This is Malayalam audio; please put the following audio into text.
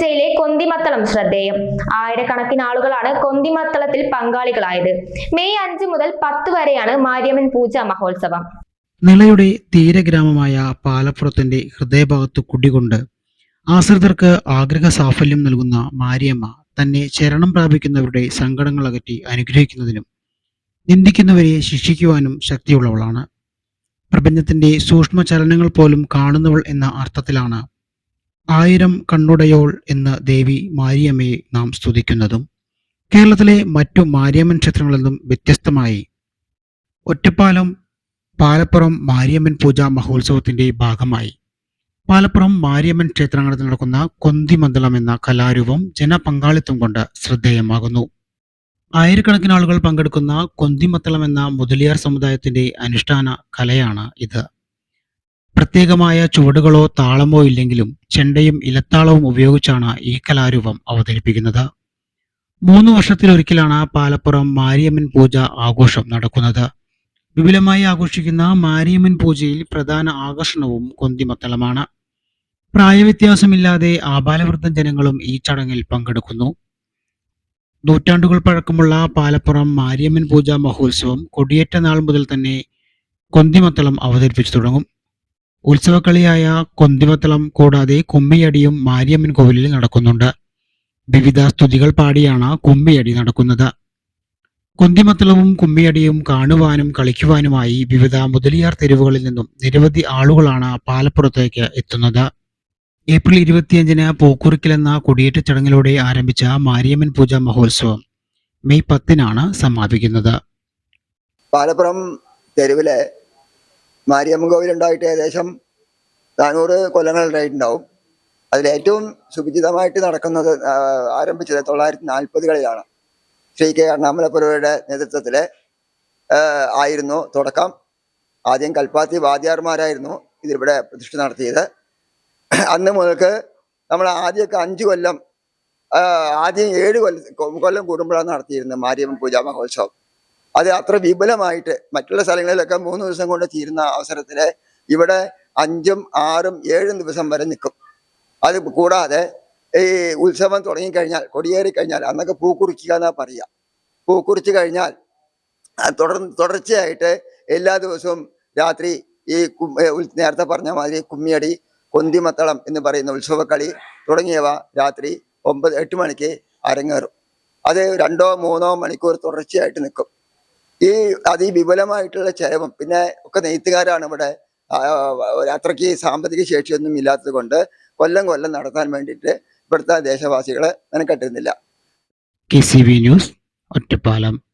പൂജയിലെ കൊന്തിമത്തളം ശ്രദ്ധേയം. ആയിരക്കണക്കിന് ആളുകളാണ് കൊന്തിമത്തളത്തിൽ പങ്കാളികളായത്. മെയ് അഞ്ച് മുതൽ പത്ത് വരെയാണ് മാരിയമ്മൻ പൂജ മഹോത്സവം. നിളയുടെ തീരഗ്രാമമായ പാലപ്പുറത്തിന്റെ ഹൃദയഭാഗത്ത് കുടികൊണ്ട് ആശ്രിതർക്ക് ആഗ്രഹ സാഫല്യം നൽകുന്ന മാരിയമ്മ തന്നെ ശരണം പ്രാപിക്കുന്നവരുടെ സങ്കടങ്ങൾ അകറ്റി അനുഗ്രഹിക്കുന്നതിനും നിന്ദിക്കുന്നവരെ ശിക്ഷിക്കുവാനും ശക്തിയുള്ളവളാണ്. പ്രപഞ്ചത്തിന്റെ സൂക്ഷ്മ ചലനങ്ങൾ പോലും കാണുന്നവൾ എന്ന അർത്ഥത്തിലാണ് ആയിരം കണ്ണുടയോൾ എന്ന ദേവി മാരിയമ്മയെ നാം സ്തുതിക്കുന്നതും കേരളത്തിലെ മറ്റു മാരിയമ്മൻ ക്ഷേത്രങ്ങളിൽ നിന്നും വ്യത്യസ്തമായി ഒറ്റപ്പാലം പാലപ്പുറം മാരിയമ്മൻ പൂജ മഹോത്സവത്തിന്റെ ഭാഗമായി. പാലപ്പുറം മാരിയമ്മൻ ക്ഷേത്രങ്ങളിൽ നടക്കുന്ന കൊന്തിമന്ദളം എന്ന കലാരൂപം ജനപങ്കാളിത്തം കൊണ്ട് ശ്രദ്ധേയമാകുന്നു. ആയിരക്കണക്കിന് ആളുകൾ പങ്കെടുക്കുന്ന കൊന്തിമത്തളം എന്ന മുതലിയാർ സമുദായത്തിന്റെ അനുഷ്ഠാന കലയാണ് ഇത്. പ്രത്യേകമായ ചുവടുകളോ താളമോ ഇല്ലെങ്കിലും ചെണ്ടയും ഇലത്താളവും ഉപയോഗിച്ചാണ് ഈ കലാരൂപം അവതരിപ്പിക്കുന്നത്. മൂന്ന് വർഷത്തിലൊരിക്കലാണ് പാലപ്പുറം മാരിയമ്മൻ പൂജ ആഘോഷം നടക്കുന്നത്. വിപുലമായി ആഘോഷിക്കുന്ന മാരിയമ്മൻ പൂജയിൽ പ്രധാന ആകർഷണവും കൊന്തിമത്തളമാണ്. പ്രായവ്യത്യാസമില്ലാതെ ആപാലവൃദ്ധ ജനങ്ങളും ഈ ചടങ്ങിൽ പങ്കെടുക്കുന്നു. നൂറ്റാണ്ടുകൾ പഴക്കമുള്ള പാലപ്പുറം മാരിയമ്മൻ പൂജ മഹോത്സവം കൊടിയേറ്റ നാൾ മുതൽ തന്നെ കൊന്തിമത്തളം അവതരിപ്പിച്ചു തുടങ്ങും. ഉത്സവക്കളിയായ കൊന്തിമത്തളം കൂടാതെ കുമ്മിയടിയും മാരിയമ്മൻ കോവിലിൽ നടക്കുന്നുണ്ട്. വിവിധ സ്തുതികൾ പാടിയാണ് കുമ്മിയടി നടക്കുന്നത്. കുന്തിമത്തളവും കുമ്മിയടിയും കാണുവാനും കളിക്കുവാനുമായി വിവിധ മുതലിയാർ തെരുവുകളിൽ നിന്നും നിരവധി ആളുകളാണ് പാലപ്പുറത്തേക്ക് എത്തുന്നത്. ഏപ്രിൽ ഇരുപത്തിയഞ്ചിന് പൂക്കുറിക്കൽ എന്ന കൊടിയേറ്റ ചടങ്ങിലൂടെ ആരംഭിച്ച മാരിയമ്മൻ പൂജ മഹോത്സവം മെയ് പത്തിനാണ് സമാപിക്കുന്നത്. പാലപ്പുറം തെരുവിലെ മാരിയമ്മൻ കോവിലുണ്ടായിട്ട് ഏകദേശം നാനൂറ് കൊല്ലങ്ങൾ ഉണ്ടായിട്ടുണ്ടാവും. അതിലേറ്റവും സുപരിചിതമായിട്ട് നടക്കുന്നത് ആരംഭിച്ചത് തൊള്ളായിരത്തി നാൽപ്പതുകളിലാണ് ശ്രീ കെ അണ്ണാമലപ്പുരയുടെ നേതൃത്വത്തിൽ ആയിരുന്നു തുടക്കം. ആദ്യം കൽപ്പാത്തി വാദ്യാർമാരായിരുന്നു ഇതിവിടെ പ്രതിഷ്ഠ നടത്തിയത്. അന്ന് മുതൽക്ക് നമ്മൾ ആദ്യമൊക്കെ അഞ്ച് കൊല്ലം ആദ്യം ഏഴ് കൊല്ലം കൊല്ലം കൂടുമ്പോഴാണ് നടത്തിയിരുന്നത് മാരിയമ്മൻ പൂജാ മഹോത്സവം. അത് അത്ര വിപുലമായിട്ട് മറ്റുള്ള സ്ഥലങ്ങളിലൊക്കെ മൂന്ന് ദിവസം കൊണ്ട് തീരുന്ന അവസരത്തിൽ ഇവിടെ അഞ്ചും ആറും ഏഴും ദിവസം വരെ നിൽക്കും അത് കൂടാതെ ഈ ഉത്സവം തുടങ്ങിക്കഴിഞ്ഞാൽ കൊടിയേറി കഴിഞ്ഞാൽ അന്നൊക്കെ പൂ കുറിക്കുക എന്നാ പറയുക പൂ കുറിച്ച് കഴിഞ്ഞാൽ തുടർ തുടർച്ചയായിട്ട് എല്ലാ ദിവസവും രാത്രി ഈ നേരത്തെ പറഞ്ഞ മാതിരി കുമ്മിയടി കൊന്തിമത്തളം എന്ന് പറയുന്ന ഉത്സവക്കളി തുടങ്ങിയവ രാത്രി ഒമ്പത് എട്ട് മണിക്ക് അരങ്ങേറും. അത് രണ്ടോ മൂന്നോ മണിക്കൂർ തുടർച്ചയായിട്ട് നിൽക്കും ഈ അതിവിപുലമായിട്ടുള്ള ചെലവും പിന്നെ ഒക്കെ നെയ്ത്തുകാരാണ് ഇവിടെ അത്രയ്ക്ക് സാമ്പത്തിക ശേഷിയൊന്നും ഇല്ലാത്തത് കൊണ്ട് കൊല്ലം കൊല്ലം നടത്താൻ വേണ്ടിയിട്ട് ഇവിടുത്തെ ദേശവാസികളെ മെനക്കെട്ടുന്നില്ല K C V news Ottapalam.